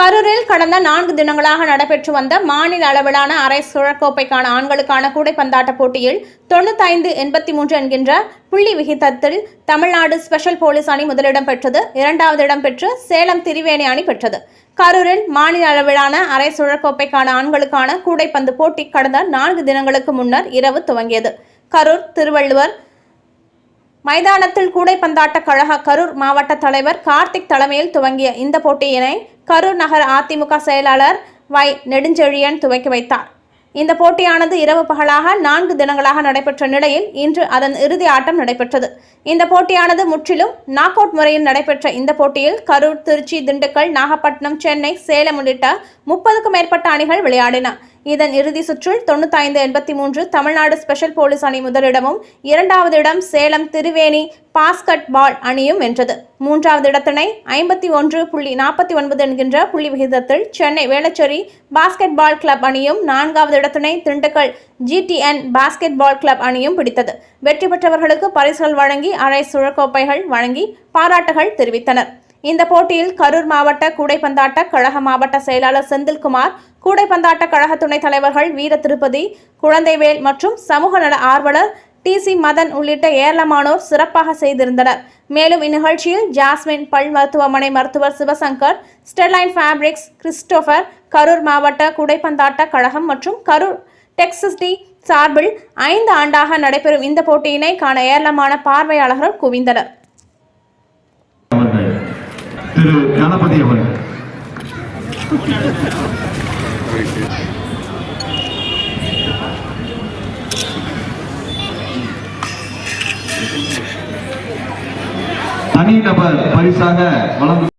கரூரில் கடந்த நான்கு தினங்களாக நடைபெற்று வந்த மாநில அளவிலான அரை சுழற்கோப்பைக்கான ஆண்களுக்கான கூடைப்பந்தாட்ட போட்டியில் தொண்ணூத்தைந்து எண்பத்தி மூன்று என்கின்ற புள்ளி விகிதத்தில் தமிழ்நாடு ஸ்பெஷல் போலீஸ் அணி முதலிடம் பெற்றது. இரண்டாவது இடம் பெற்று சேலம் திரிவேணி அணி பெற்றது. கரூரில் மாநில அளவிலான அரை சுழற்கோப்பைக்கான ஆண்களுக்கான கூடைப்பந்து போட்டி கடந்த நான்கு தினங்களுக்கு முன்னர் இரவு துவங்கியது. கரூர் திருவள்ளுவர் மைதானத்தில் கூடைப்பந்தாட்ட கழக கரூர் மாவட்ட தலைவர் கார்த்திக் தலைமையில் துவங்கிய இந்த போட்டியினை கரூர் நகர அதிமுக செயலாளர் வை நெடுஞ்செழியன் துவக்கி வைத்தார். இந்த போட்டியானது இரவு பகலாக நான்கு தினங்களாக நடைபெற்ற நிலையில் இன்று அதன் இறுதி ஆட்டம் நடைபெற்றது. இந்த போட்டியானது முற்றிலும் நாக் அவுட் முறையில் நடைபெற்ற இந்த போட்டியில் கரூர் திருச்சி திண்டுக்கல் நாகப்பட்டினம் சென்னை சேலம் உள்ளிட்ட முப்பதுக்கும் மேற்பட்ட அணிகள் விளையாடின. இதன் இறுதி சுற்றில் தொண்ணூத்தைந்து எண்பத்தி மூன்று தமிழ்நாடு ஸ்பெஷல் போலீஸ் அணி முதலிடமும் இரண்டாவது இடம் சேலம் திருவேணி பாஸ்கட் பால் அணியும் வென்றது. மூன்றாவது இடத்தினை ஐம்பத்தி ஒன்று புள்ளி நாற்பத்தி ஒன்பது என்கின்ற புள்ளி விகிதத்தில் Chennai Velachery basketball club அணியும் நான்காவது இடத்தினை Dindigul GTN basketball club அணியும் பிடித்தது. வெற்றி பெற்றவர்களுக்கு பரிசுகள் வழங்கி அரை சுழக்கோப்பைகள் வழங்கி பாராட்டுகள் தெரிவித்தனர். இந்த போட்டியில் கரூர் மாவட்ட கூடைப்பந்தாட்ட கழக மாவட்ட செயலாளர் செந்தில்குமார் கூடைப்பந்தாட்ட கழக துணைத் தலைவர்கள் வீர திருப்பதி குழந்தைவேல் மற்றும் சமூக நல ஆர்வலர் டி சி மதன் உள்ளிட்ட ஏராளமானோர் சிறப்பாக செய்திருந்தனர். மேலும் இந்நிகழ்ச்சியில் ஜாஸ்மின் பல் மருத்துவமனை மருத்துவர் Sivasankar Sterline fabrics Christopher Karur மாவட்ட கூடைப்பந்தாட்ட கழகம் மற்றும் கரூர் டெக்ஸஸ்டி சார்பில் ஐந்து ஆண்டாக நடைபெறும் இந்த போட்டியினை காண ஏராளமான பார்வையாளர்கள் குவிந்தனர். திரு கணபதி அவர்கள். தனிநபர் பரிசாக வழங்கும்